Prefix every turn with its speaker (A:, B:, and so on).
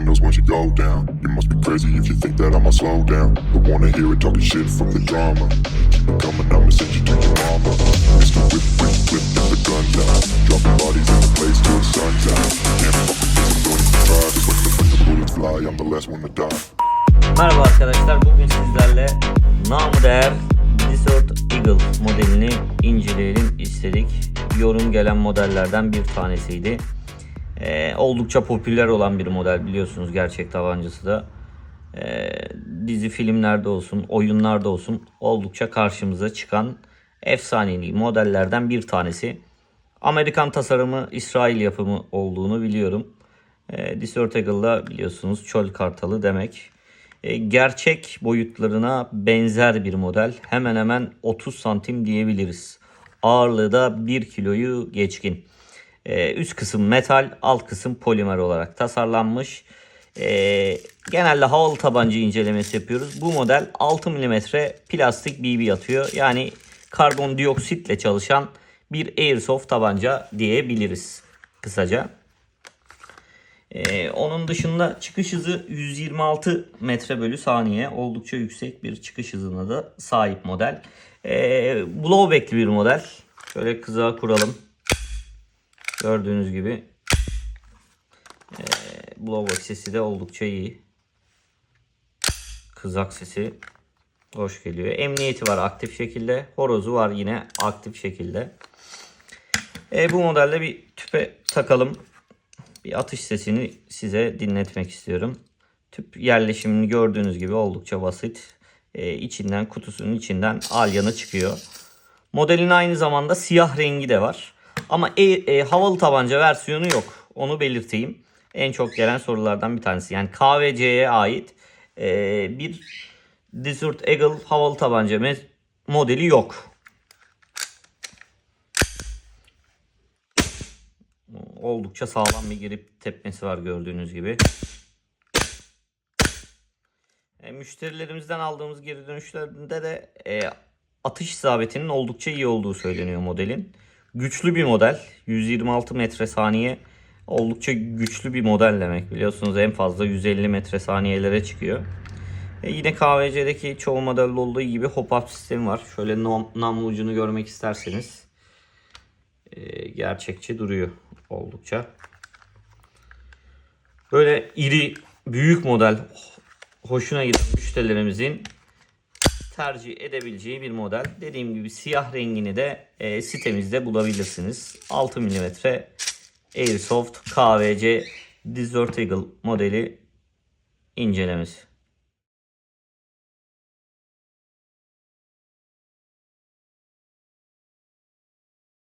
A: windows once you go down. You must be crazy if you think that I'ma slow down. Don't wanna hear it talking shit from the drama. Keep it coming, I'ma send you to your mama. Mr. Whip, whip, whip, get the guns out. Dropping bodies in the place till the sun's out. Can't fuck with this, I'm going to try. Just when the, when the bullets fly, I'm the last one to die.
B: Merhaba arkadaşlar bugün sizlerle namı değer Desert Eagle modelini inceleyelim istedik. Yorum gelen modellerden bir tanesiydi. Ee, oldukça popüler olan bir model biliyorsunuz gerçek tabancası da. Ee, dizi filmlerde olsun, oyunlarda olsun oldukça karşımıza çıkan efsanevi modellerden bir tanesi. Amerikan tasarımı, İsrail yapımı olduğunu biliyorum. E, Desert Eagle'da biliyorsunuz çöl kartalı demek. E, gerçek boyutlarına benzer bir model. Hemen hemen 30 santim diyebiliriz. Ağırlığı da 1 kiloyu geçkin. E, üst kısım metal, alt kısım polimer olarak tasarlanmış. E, genelde havalı tabanca incelemesi yapıyoruz. Bu model 6 mm plastik BB atıyor. Yani karbondioksitle çalışan bir airsoft tabanca diyebiliriz kısaca. Ee, onun dışında çıkış hızı 126 metre bölü saniye. Oldukça yüksek bir çıkış hızına da sahip model. Ee, blowback'li bir model. Şöyle kızağa kuralım. Gördüğünüz gibi. Ee, blowback sesi de oldukça iyi. Kızak sesi hoş geliyor. Emniyeti var aktif şekilde. Horozu var yine aktif şekilde. Ee, bu modelde bir tüpe takalım bir atış sesini size dinletmek istiyorum. Tüp yerleşimini gördüğünüz gibi oldukça basit. Ee, içinden kutusunun içinden alyanı çıkıyor. Modelin aynı zamanda siyah rengi de var. Ama e, e, havalı tabanca versiyonu yok. Onu belirteyim. En çok gelen sorulardan bir tanesi. Yani KVC'ye ait e, bir Desert Eagle havalı tabanca modeli yok. oldukça sağlam bir girip tepmesi var gördüğünüz gibi. E, müşterilerimizden aldığımız geri dönüşlerinde de e, atış isabetinin oldukça iyi olduğu söyleniyor modelin. Güçlü bir model. 126 metre saniye oldukça güçlü bir model demek. Biliyorsunuz en fazla 150 metre saniyelere çıkıyor. E, yine KVC'deki çoğu modelde olduğu gibi hop-up sistemi var. Şöyle nam, namlu ucunu görmek isterseniz e, gerçekçi duruyor oldukça. Böyle iri, büyük model hoşuna giden müşterilerimizin tercih edebileceği bir model. Dediğim gibi siyah rengini de e, sitemizde bulabilirsiniz. 6 mm Airsoft KVC Desert Eagle modeli incelemesi.